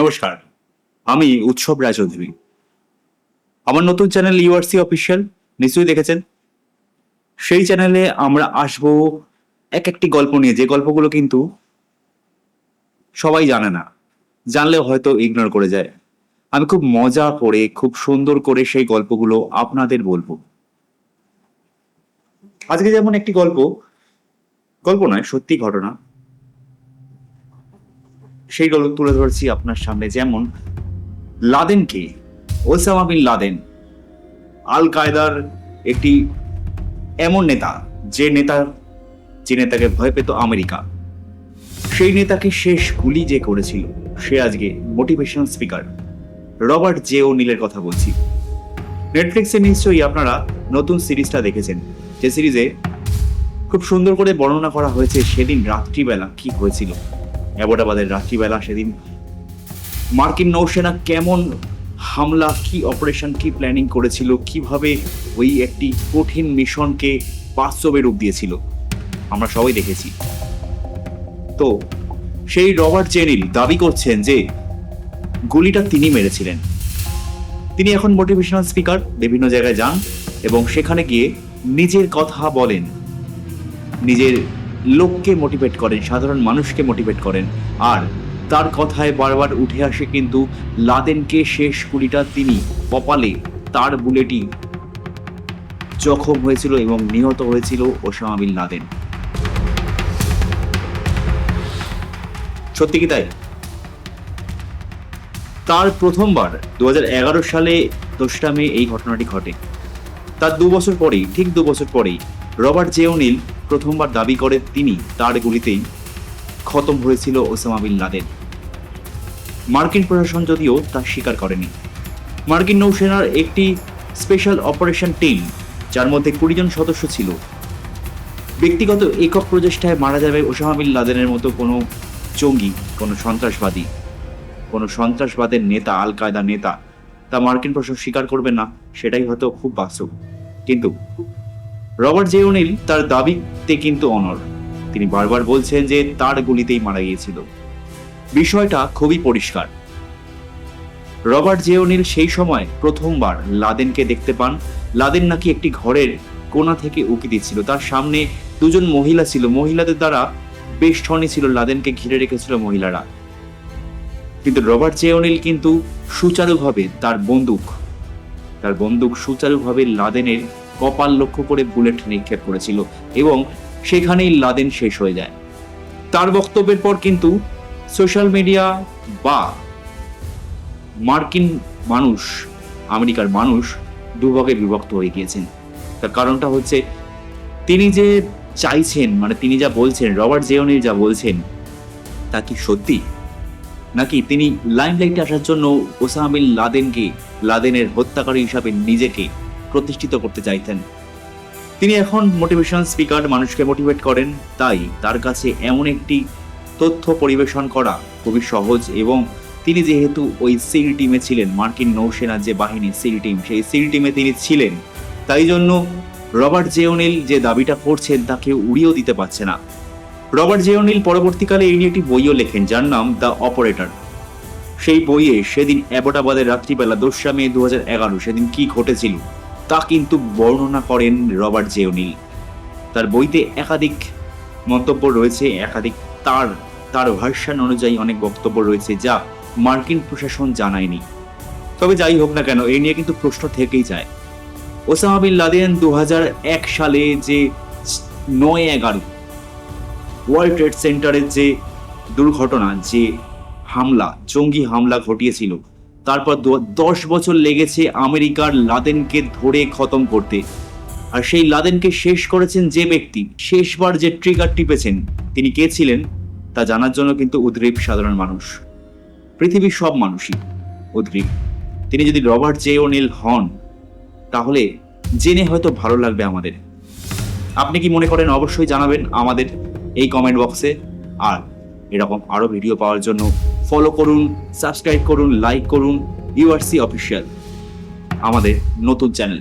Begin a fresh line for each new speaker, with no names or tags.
নমস্কার, আমি উৎসব রায়চৌধুরী। আমার নতুন চ্যানেল ইউআরসি অফিসিয়াল নিশ্চয়ই দেখেছেন? সেই চ্যানেলে আমরা আসব এক একটি গল্প নিয়ে। যে গল্পগুলো কিন্তু সবাই জানে না জানলেও হয়তো ইগনোর করে যায়। আমি খুব মজা করে, খুব সুন্দর করে সেই গল্পগুলো আপনাদের বলব। আজকে যেমন একটি গল্প গল্প নয়, সত্যি ঘটনা। সেই গল্প তুলে ধরছি আপনার সামনে। যেমন, লাদেন কে? ওসামা বিন লাদেন, আল কায়দার একটি এমন নেতা, যে নেতা, যে নেতাকে ভয় পেত আমেরিকা। সেই নেতাকে শেষ গুলি যে করেছিল, সে আজকে মোটিভেশনাল স্পিকার রবার্ট জে ও নীলের কথা বলছি। নেটফ্লিক্সে নিশ্চয়ই আপনারা নতুন সিরিজটা দেখেছেন, যে সিরিজে খুব সুন্দর করে বর্ণনা করা হয়েছে সেদিন রাত্রিবেলা কি হয়েছিল। অ্যাবোটাবাদের রাত্রিবেলা সেদিন মার্কিন নৌসেনা কেমন হামলা, কি অপারেশন কি প্ল্যানিং করেছিল, কীভাবে ওই একটি কঠিন মিশনকে বাস্তবে রূপ দিয়েছিল, আমরা সবাই দেখেছি। তো সেই রবার্ট জেনিল দাবি করছেন যে গুলিটা তিনি মেরেছিলেন। তিনি এখন মোটিভেশনাল স্পিকার বিভিন্ন জায়গায় যান এবং সেখানে গিয়ে নিজের কথা বলেন। নিজের লোককে মোটিভেট করেন, সাধারণ মানুষকে মোটিভেট করেন। আর তার কথায় বারবার উঠে আসে কিন্তু লাদেনকে শেষ গুলিটা তিনি কপালে তার বুলেটই জখম হয়েছিল এবং নিহত হয়েছিল ওসামা বিন লাদেন। সত্যি কি তাই? তার প্রথমবার দু হাজার এগারো সালে দোসরা মে এই ঘটনাটি ঘটে। তার দু বছর পরেই, ঠিক দু বছর পরেই রবার্ট জেওনিল প্রথমবার দাবি করে তিনি তার গুলিতেই খতম হয়েছিল ওসামা বিন লাদেন। মার্কিন প্রশাসন যদিও তা স্বীকার করেনি। মার্কিন নৌসেনার একটি স্পেশাল অপারেশন টিম, যার মধ্যে কুড়ি জন সদস্য ছিল, ব্যক্তিগত একক প্রচেষ্টায় মারা যাবে ওসামা বিন লাদেনের মতো কোনো জঙ্গি, কোনো সন্ত্রাসবাদী, কোনো সন্ত্রাসবাদের নেতা আল কায়দা নেতা তা মার্কিন প্রশাসন স্বীকার করবে না, সেটাই হয়তো খুব বাস্তব। কিন্তু রবার্ট জেওনিল তার দাবিতে কিন্তু অনর। তিনি বারবার বলছেন যে তার গুলিতেই মারা গিয়েছিল। বিষয়টা খুবই পরিষ্কার। রবার্ট জেওনিল সেই সময় প্রথমবার লাদেনকে দেখতে পান। লাদেন নাকি একটি ঘরের কোণা থেকে উকি দিচ্ছিল। তার সামনে দুজন মহিলা ছিল। মহিলাদের দ্বারা বেশ ঠনে ছিল। লাদেনকে ঘিরে রেখেছিল মহিলারা। কিন্তু রবার্ট জেওনিল কিন্তু সুচারুভাবে তার বন্দুক তার বন্দুক সুচারুভাবে লাদেনের কপাল লক্ষ্য করে বুলেট নিক্ষেপ করেছিল এবং সেখানেই লাদেন শেষ হয়ে যায়। তার বক্তব্যের পর কিন্তু সোশ্যাল মিডিয়া বা মার্কিন মানুষ, আমেরিকার মানুষ দুভাগে বিভক্ত হয়ে গিয়েছেন। তার কারণটা হচ্ছে তিনি যে চাইছেন মানে তিনি যা বলছেন, রবার্ট জেওনি যা বলছেন, তা কি সত্যি? নাকি তিনি লাইমলাইটে আসার জন্য ওসামা বিন লাদেনকে, লাদেনের হত্যাকারী হিসাবে নিজেকে প্রতিষ্ঠিত করতে চাইতেন। তিনি এখন মোটিভেশন স্পিকার মানুষকে মোটিভেট করেন, তাই তার কাছে এমন একটি তথ্য পরিবেশন করা খুবই সহজ এবং তিনি যেহেতু ওই সিল টিমে ছিলেন, মার্কিন নৌসেনার যে বাহিনী সিল টিম, সেই সিল টিমে তিনি ছিলেন। তাই জন্য রবার্ট জেওনিল যে দাবিটা করছেন তাকে উড়িয়েও দিতে পারছে না। রবার্ট জেওনিল পরবর্তীকালে এই নিয়ে একটি বইও লেখেন, যার নাম দ্য অপারেটর। সেই বইয়ে সেদিন অ্যাবোটাবাদের রাত্রিবেলা দোসরা মে দু এগারো, সেদিন কি ঘটেছিল? তা কিন্তু বর্ণনা করেন রবার্ট জেওনিল তার বইতে একাধিক মন্তব্য রয়েছে, একাধিক তার তার ভার্সান অনুযায়ী অনেক বক্তব্য রয়েছে যা মার্কিন প্রশাসন জানায়নি। তবে যাই হোক না কেন, এই নিয়ে কিন্তু প্রশ্ন থেকেই যায়। ওসামা বিন লাদেন দু সালে যে নয় এগারো ওয়ার্ল্ড ট্রেড সেন্টারের যে দুর্ঘটনা, যে হামলা, জঙ্গি হামলা ঘটিয়েছিল তারপর দশ বছর লেগেছে আমেরিকার লাদেনকে ধরে খতম করতে। আর সেই লাদেনকে শেষ করেছেন যে ব্যক্তি, শেষবার যে ট্রিগার টিপেছেন, তিনি কে ছিলেন, তা জানার জন্য কিন্তু উদ্গ্রীব সাধারণ মানুষ। পৃথিবীর সব মানুষই উদ্গ্রীব। তিনি যদি রবার্ট জে ওনিল হন, তাহলে জেনে হয়তো ভালো লাগবে আমাদের। আপনি কি মনে করেন অবশ্যই জানাবেন আমাদের এই কমেন্ট বক্সে আর এরকম আরও ভিডিও পাওয়ার জন্য ফলো করুন সাবস্ক্রাইব করুন লাইক করুন ইউআরসি অফিসিয়াল আমাদের নতুন চ্যানেল